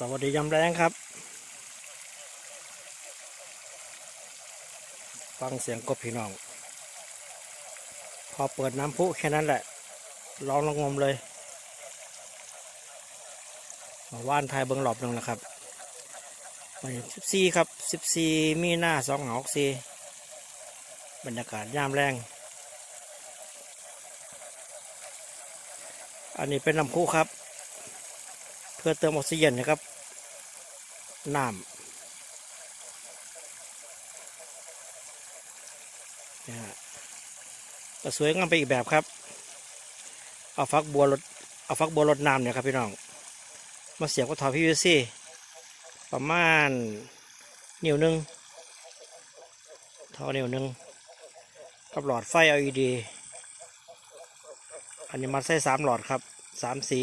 สวัสดียามแรงครับ ฟังเสียงกบพี่น้อง พอเปิดน้ำพุแค่นั้นแหละร้องระงมเลยมาว่านไทยเบิงหลอบหนึ่งนะครับวันที่สิบสี่ครับสิบสี่มีหน้าสองหอกสี่บรรยากาศยามแรง อันนี้เป็นน้ำพุครับ เพื่อเติมออกซิเจนนะครับ น้ำนะฮะก็สวยงามไปอีกแบบครับ เอาฟักบัวรดเอาฟักบัวรดน้ำเนี่ยครับพี่น้อง มาเสียบกับทอพีวีซีประมาณนิ้วหนึ่งท่อนิ้วหนึ่งกับหลอดไฟ LED อันนี้มันใส่สามหลอดครับสามสี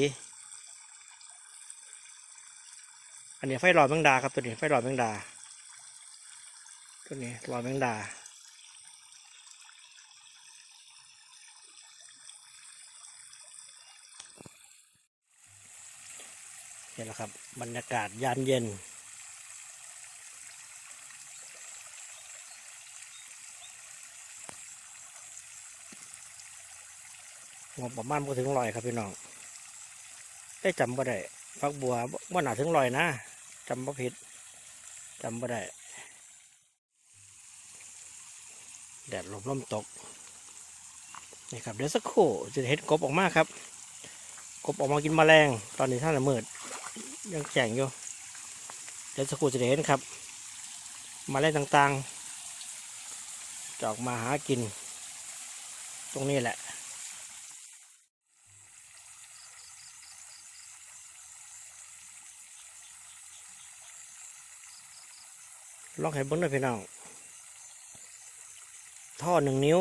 อันนี้ไฟหลอดแมงดาครับตัวนี้ไฟหลอดแมงดา ตัวนี้หลอดแมงดานี่แหละครับบรรยากาศยามเย็น งบประมาณก็ถึงลอยครับพี่น้อง ได้จำบ่ได้ ฟักบัวว่าหนาถึงลอยนะจำบ่ผิดจำบ่ได้ แดดลมลมตก นี่ครับเดี๋ยวสักครู่จะเห็นกบออกมาครับ กบออกมากินแมลง ตอนนี้ท่านละมืดยังแข็งอยู่ เดี๋ยวสักครู่จะเห็นครับแมลงต่างๆจะออกมาหากิน ตรงนี้แหละ ลองให้บิ้งหน่อยพี่น้อง ท่อหนึ่งนิ้ว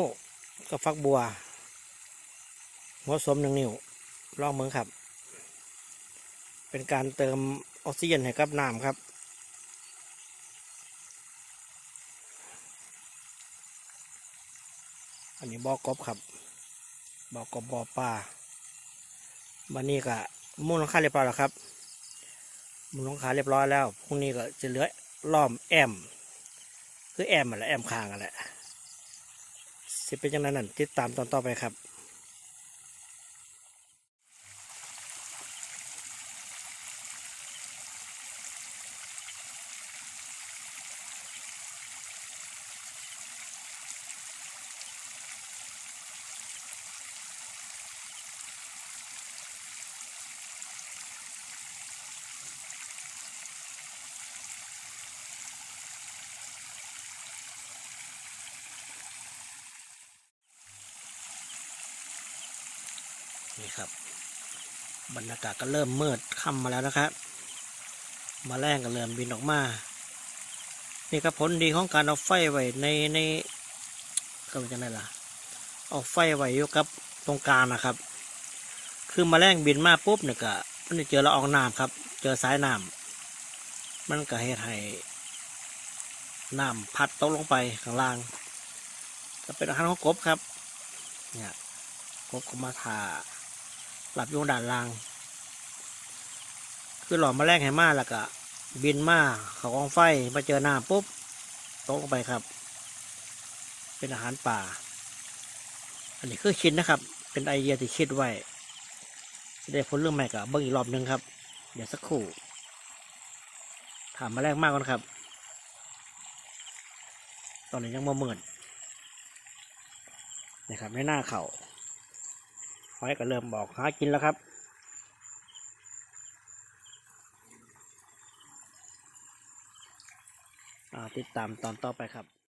ก็ฟักบัวหัวสมหนึ่งนิ้วลองเบิ้งครับ เป็นการเติมออกซิเจนให้กับน้ำครับอันนี้บอกบครับบอกบบ่อปลาบันนี้ก็มูลงค่าเรียบร้อยแล้วครับมูลงค่าเรียบร้อยแล้วพรุ่งนี้ก็จะเหลือ ล้อมแอม คือแอมอะไรแอมคางอะไรสิเป็นยังไงนั่นติดตามตอนต่อไปครับ นี่ครับ บรรยากาศก็เริ่มมืดค่ำมาแล้วนะครับ มาแรงก็เริ่มบินออกมา นี่ก็ผลดีของการเอาไฟไว้ในในก็เป็นจังไงล่ะ เอาไฟไว้อยู่กับตรงกลางนะครับ คือมาแรงบินมาปุ๊บเนี่ยก็มันจะเจอละอองน้ำครับ เจอสายน้ำมันก็เหตุให้น้ำพัดตกลงไปข้างล่าง ก็เป็นอาหารของกบครับ เนี่ยกบก็มาถ่า หลับอยู่ด่านล่าง คือหลอมมาแรกให้มาแล้วก็บินมาเขากองไฟมาเจอหน้าปุ๊บตกลงไปครับ เป็นอาหารป่า อันนี้คือคิดนะครับ เป็นไอเดียที่คิดไว้ได้ผลเรื่องใหม่กับเบิ้งอีกรอบหนึงครับ เดี๋ยวสักครู่ ถามมาแรกมากก่อนครับ ตอนนี้ยังมาเมินนะครับไม่น่าเข่า หอยก็เริ่มบอกหากินแล้วครับอ่าติดตามตอนต่อไปครับ